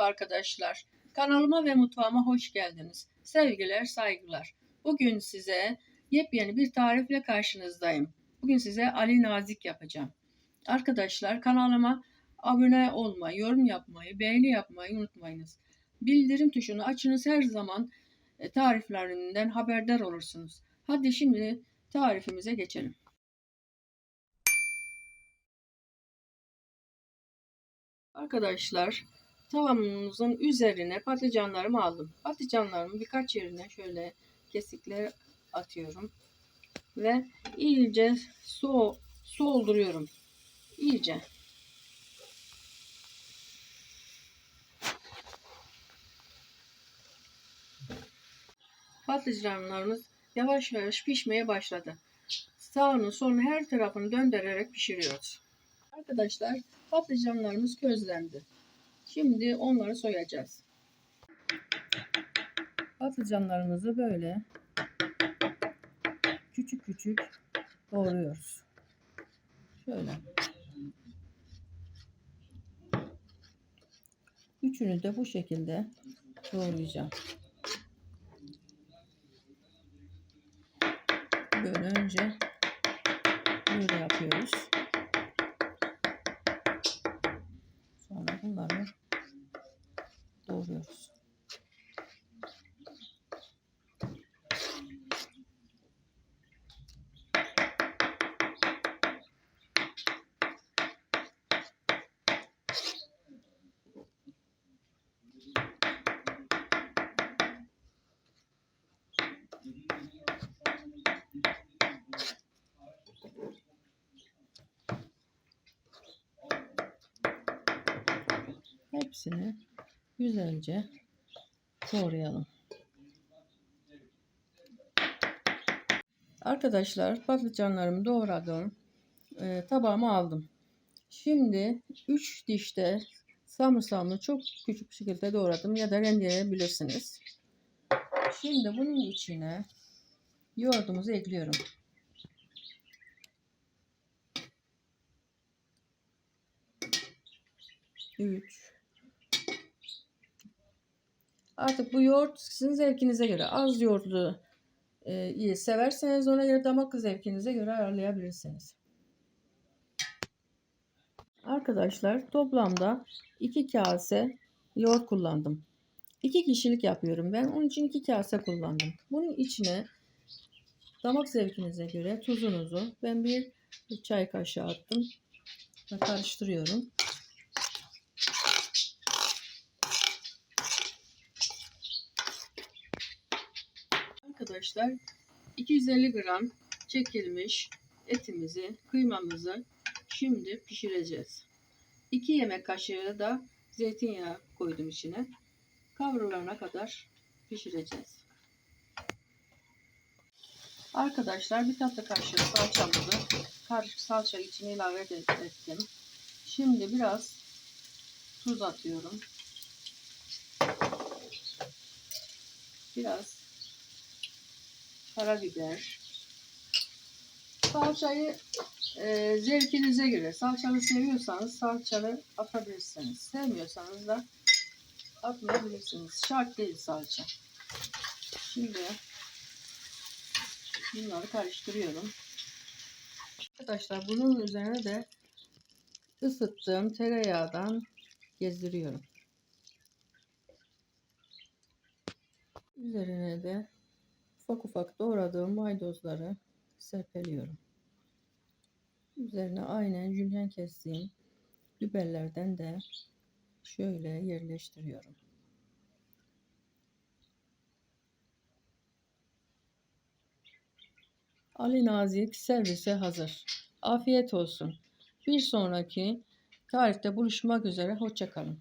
Merhaba arkadaşlar. Kanalıma ve mutfağıma hoş geldiniz. Sevgiler, saygılar. Bugün size yepyeni bir tarifle karşınızdayım. Bugün size Ali Nazik yapacağım. Arkadaşlar kanalıma abone olmayı, yorum yapmayı, beğeni yapmayı unutmayınız. Bildirim tuşunu açınız her zaman e, tariflerinden haberdar olursunuz. Hadi şimdi tarifimize geçelim. Arkadaşlar tavamızın üzerine patlıcanlarımı aldım. Patlıcanlarımı birkaç yerine şöyle kesikler atıyorum. Ve iyice su soğulduruyorum. İyice. Patlıcanlarımız yavaş yavaş pişmeye başladı. Sağını solunu her tarafını döndürerek pişiriyoruz. Arkadaşlar patlıcanlarımız közlendi. Şimdi onları soyacağız. Patlıcanlarımızı böyle küçük küçük doğruyoruz. Şöyle. Üçünü de bu şekilde doğrayacağım. Böyle önce böyle yapıyoruz. Sonra bunları doğruyoruz. Hepsini güzelce doğrayalım. Arkadaşlar patlıcanlarımı doğradım. E, tabağıma aldım. Şimdi 3 dişte sarımsağımı çok küçük şekilde doğradım ya da rendeleyebilirsiniz. Şimdi bunun içine yoğurdumuzu ekliyorum. Üç. Artık bu yoğurt sizin zevkinize göre az yoğurtlu e, severseniz ona göre damak zevkinize göre ayarlayabilirsiniz. Arkadaşlar toplamda 2 kase yoğurt kullandım. 2 kişilik yapıyorum ben. Onun için 2 kase kullandım. Bunun içine damak zevkinize göre tuzunuzu ben bir çay kaşığı attım ve karıştırıyorum. Arkadaşlar 250 gram çekilmiş etimizi, kıymamızı şimdi pişireceğiz. 2 yemek kaşığı da zeytinyağı koydum içine. Kavrulana kadar pişireceğiz. Arkadaşlar bir tatlı kaşığı salçamızı karışık salça içine ilave ettim. Şimdi biraz tuz atıyorum. Biraz karabiber. Salçayı e, zevkinize göre. Salçalı seviyorsanız salçalı atabilirsiniz. Sevmiyorsanız da atmayabilirsiniz. Şart değil salça. Şimdi bunları karıştırıyorum. Arkadaşlar bunun üzerine de ısıttığım tereyağdan gezdiriyorum. Üzerine de ufak ufak doğradığım maydanozları serpeliyorum. Üzerine aynen jülyen kestiğim biberlerden de şöyle yerleştiriyorum. Ali Nazik servise hazır. Afiyet olsun. Bir sonraki tarifte buluşmak üzere. Hoşçakalın.